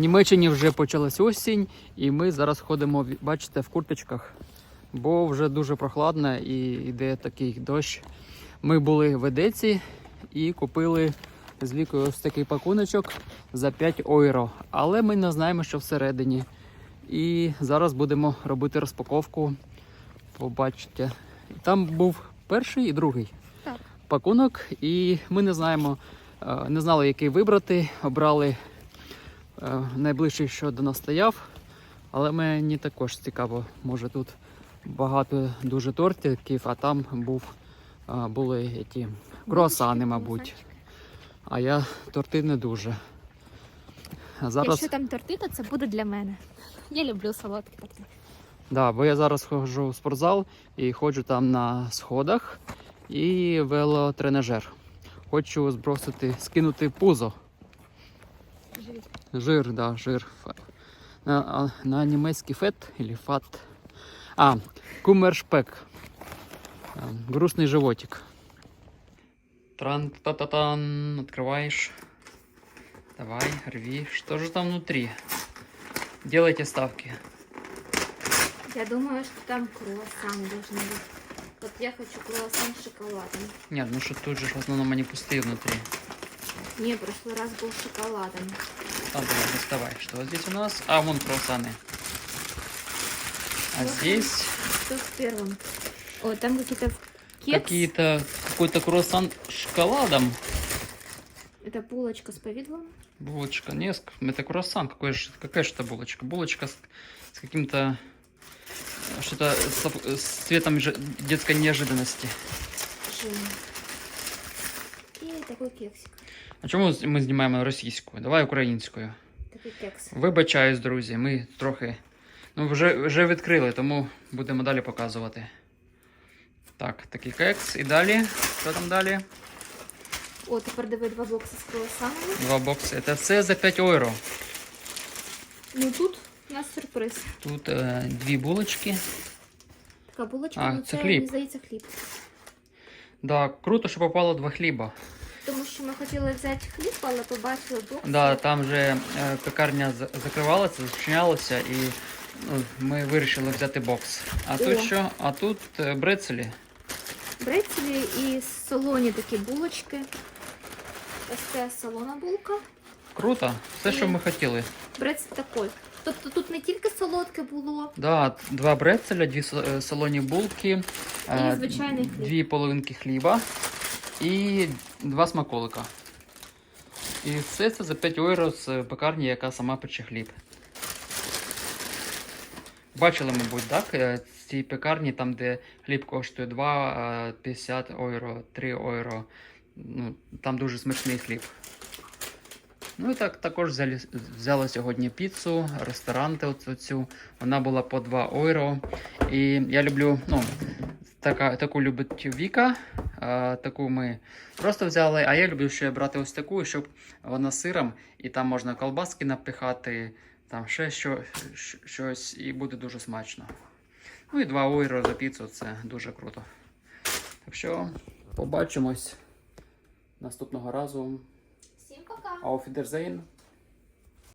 Німеччині вже почалась осінь, і ми зараз ходимо, бачите, в курточках, бо вже дуже прохладно і йде такий дощ. Ми були в Едеці і купили з вікою ось такий пакуночок за 5 євро. Але ми не знаємо, що всередині. І зараз будемо робити розпаковку. Побачите. Там був перший і другий Так. пакунок, і ми не знаємо, е, не знали, який вибрати. Обрали найближчий, що до нас стояв. Але мені також цікаво, може тут багато дуже тортиків, а там був, е, були ті круасани, мабуть. А я торти не дуже. А зараз, Якщо там торти, то це буде для мене. Я люблю солодкі торти. да, бо я зараз ходжу в спортзал і ходжу там на сходах і велотренажер. Хочу збросити, скинути пузо. Жир, да, жир. На, а, на німецький фет или фат. А, кумершпек. А, Грустный животик. тран та та тан Открываешь. Давай, рви. Что же там внутри? Делайте ставки. Я думаю, что там круассан должен быть. Вот я хочу круассан с шоколадом. Нет, ну что тут же в основном они пустые внутри. Не, в прошлый раз был шоколадом. А, давай, доставай. Что здесь у нас? А, вон круассаны. А Вот здесь Что с первым? О, там какие-то кекс. какие-то какой-то круассан с шоколадом. Это булочка с повидлом. Булочка. Не, с- это круассан. Какой же, какая же это булочка? Булочка с, с каким-то э, что-то с, с цветом детской неожиданности. Жим. И такой кексик. А чому ми знімаємо російською? Давай українською. Такой кекс. Вибачаюсь, друзі, ми трохи. Ну, вже, вже відкрили, тому будемо далі показувати. Так, такий кекс. І далі. Що там далі? О, тепер диви два бокси з круасанами. Два бокси. Це все за 5 євро. Ну тут у нас сюрприз. Тут е, дві булочки. Така булочка, А, ну це це, хліб. мені здається хліб. Да, круто, що попало два хліба. Тому що ми хотіли взяти хліб, але побачили бокс. Да, там же е, пекарня за- закривалася, зачинялася, і ну, ми вирішили взяти бокс. А тут О. що? А тут е, брецелі. Брецелі і солоні такі булочки. Ось це солона булка. Круто, все, що ми хотіли. Брецель такий. Тобто тут не тільки солодке було, Да, два брецеля, дві со- е, солоні булки, е, звичайний хліб. дві половинки хліба і два смаколика. І все це за 5 євро з пекарні, яка сама пече хліб. Бачили, мабуть, так? е, Ці пекарні, там, де хліб коштує 2, а 50 євро, 3 євро. Ну, там дуже смачний хліб. Ну і так також взяли, взяли сьогодні піцу, ресторанти оцю. Вона була по 2 євро. І я люблю, ну, така, таку любить Віка. А, таку ми просто взяли. А я люблю ще брати ось таку, щоб вона сиром, і там можна колбаски напихати, там ще що, щось, і буде дуже смачно. Ну і 2 євро за піцу це дуже круто. Так що побачимось наступного разу. Всім пока! Wiedersehen.